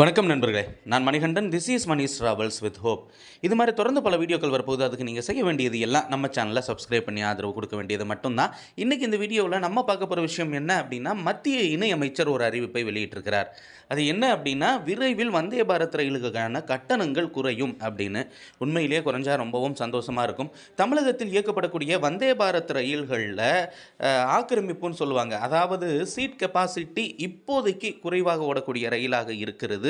வணக்கம் நண்பர்களே. நான் Manikandan. This is Mani's travels with hope இது மாதிரி தொடர்ந்து பல வீடியோக்கள் வரப்போகுது. அதுக்கு நீங்கள் செய்ய வேண்டியது எல்லாம் நம்ம சேனலில் சப்ஸ்கிரைப் பண்ணி ஆதரவு கொடுக்க வேண்டியது மட்டும்தான். இன்றைக்கி இந்த வீடியோவில் நம்ம பார்க்க போகிற விஷயம் என்ன அப்படின்னா மத்திய இணையமைச்சர் ஒரு அறிவிப்பை வெளியிட்டிருக்கிறார். அது என்ன அப்படின்னா விரைவில் வந்தே பாரத் ரயிலுக்கான கட்டணங்கள் குறையும் அப்படின்னு. உண்மையிலேயே குறைஞ்சா ரொம்பவும் சந்தோஷமாக இருக்கும். தமிழகத்தில் இயக்கப்படக்கூடிய வந்தே பாரத் ரயில்களில் ஆக்கிரமிப்புன்னு சொல்லுவாங்க. அதாவது சீட் கெப்பாசிட்டி இப்போதைக்கு குறைவாக ஓடக்கூடிய ரயிலாக இருக்கிறது.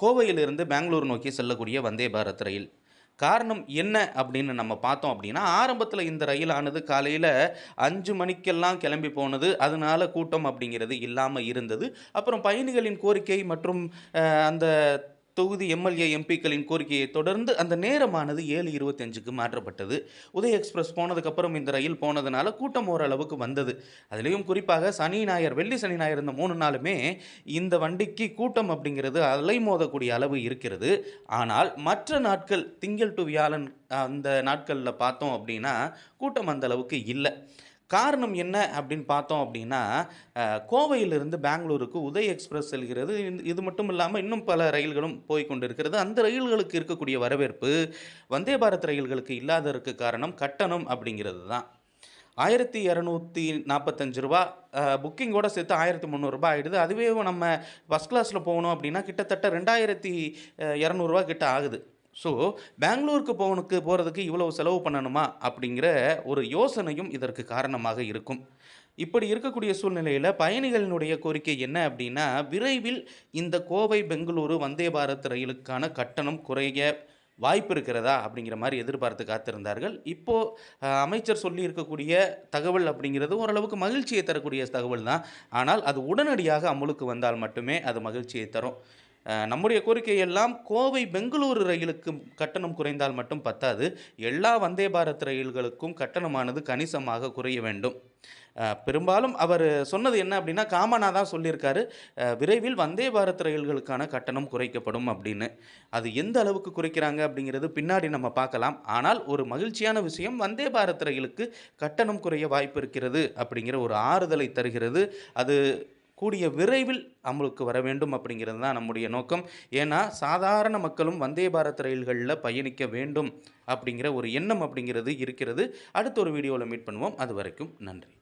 கோவையிலிருந்து பெங்களூர் நோக்கி செல்லக்கூடிய வந்தே பாரத் ரயில். காரணம் என்ன அப்படின்னு நம்ம பார்த்தோம் அப்படின்னா ஆரம்பத்தில் இந்த ரயிலானது காலையில் அஞ்சு மணிக்கெல்லாம் கிளம்பி போனது அதனால கூட்டம் அப்படிங்கிறது இல்லாமல் இருந்தது. அப்புறம் பயணிகளின் கோரிக்கை மற்றும் அந்த தொகுதி எம்எல்ஏ எம்பிக்களின் கோரிக்கையை தொடர்ந்து அந்த நேரமானது ஏழு இருபத்தஞ்சுக்கு மாற்றப்பட்டது. உதய எக்ஸ்பிரஸ் போனதுக்கப்புறம் இந்த ரயில் போனதுனால கூட்டம் ஓரளவுக்கு வந்தது. அதுலேயும் குறிப்பாக சனி ஞாயிறு வெள்ளி சனி ஞாயிறு இந்த மூணு நாளுமே இந்த வண்டிக்கு கூட்டம் அப்படிங்கிறது அலைமோதக்கூடிய அளவு இருக்கிறது. ஆனால் மற்ற நாட்கள் திங்கள் டு வியாழன் அந்த நாட்களில் பார்த்தோம் அப்படின்னா கூட்டம் அந்த அளவுக்கு இல்லை. காரணம் என்ன அப்படின்னு பார்த்தோம் அப்படின்னா கோவையிலிருந்து பெங்களூருக்கு உதய் எக்ஸ்பிரஸ் செல்கிறது. இது மட்டும் இல்லாமல் இன்னும் பல ரயில்களும் போய் கொண்டிருக்கிறது. அந்த ரயில்களுக்கு இருக்கக்கூடிய வரவேற்பு வந்தே பாரத் ரயில்களுக்கு இல்லாததற்கு காரணம் கட்டணம் அப்படிங்கிறது தான். ஆயிரத்தி இரநூத்தி நாற்பத்தஞ்சு ரூபா புக்கிங்கோட சேர்த்து ஆயிரத்தி முந்நூறுரூபா ஆகிடுது அதுவே நம்ம ஃபஸ்ட் கிளாஸில் போகணும் அப்படின்னா கிட்டத்தட்ட ரெண்டாயிரத்தி இரநூறுவா கிட்ட ஆகுது. ஸோ பெங்களூருக்கு போகணுக்கு போகிறதுக்கு இவ்வளவு செலவு பண்ணணுமா? அப்படிங்கிற ஒரு யோசனையும் இதற்கு காரணமாக இருக்கும். இப்படி இருக்கக்கூடிய சூழ்நிலையில் பயணிகளினுடைய கோரிக்கை என்ன அப்படின்னா விரைவில் இந்த கோவை பெங்களூரு வந்தே பாரத் ரயிலுக்கான கட்டணம் குறைய வாய்ப்பு இருக்கிறதா? அப்படிங்கிற மாதிரி எதிர்பார்த்து காத்திருந்தார்கள். இப்போது அமைச்சர் சொல்லி இருக்கக்கூடிய தகவல் அப்படிங்கிறது ஓரளவுக்கு மகிழ்ச்சியை தரக்கூடிய தகவல் தான். ஆனால் அது உடனடியாக அமலுக்கு வந்தால் மட்டுமே அது மகிழ்ச்சியை தரும். நம்முடைய நம்முடைய கோரிக்கையெல்லாம் கோவை பெங்களூரு ரயிலுக்கு கட்டணம் குறைந்தால் மட்டும் பத்தாது. எல்லா வந்தே பாரத் ரயில்களுக்கும் கட்டணமானது கணிசமாக குறைய வேண்டும். பெரும்பாலும் அவர் சொன்னது என்ன அப்படின்னா காமனாக தான் சொல்லியிருக்காரு. விரைவில் வந்தே பாரத் ரயில்களுக்கான கட்டணம் குறைக்கப்படும் அப்படின்னு. அது எந்த அளவுக்கு குறைக்கிறாங்க அப்படிங்கிறது பின்னாடி நம்ம பார்க்கலாம். ஆனால் ஒரு மகிழ்ச்சியான விஷயம் வந்தே பாரத் ரயிலுக்கு கட்டணம் குறைய வாய்ப்பு இருக்கிறது அப்படிங்கிற ஒரு ஆறுதலை தருகிறது. அது கூடிய விரைவில் அமலுக்கு வர வேண்டும் அப்படிங்கிறது தான் நம்முடைய நோக்கம். ஏன்னா சாதாரண மக்களும் வந்தே பாரத் ரயில்களில் பயணிக்க வேண்டும் அப்படிங்கிற ஒரு எண்ணம் அப்படிங்கிறது இருக்கிறது. அடுத்த ஒரு வீடியோவில் மீட் பண்ணுவோம். அது வரைக்கும் நன்றி.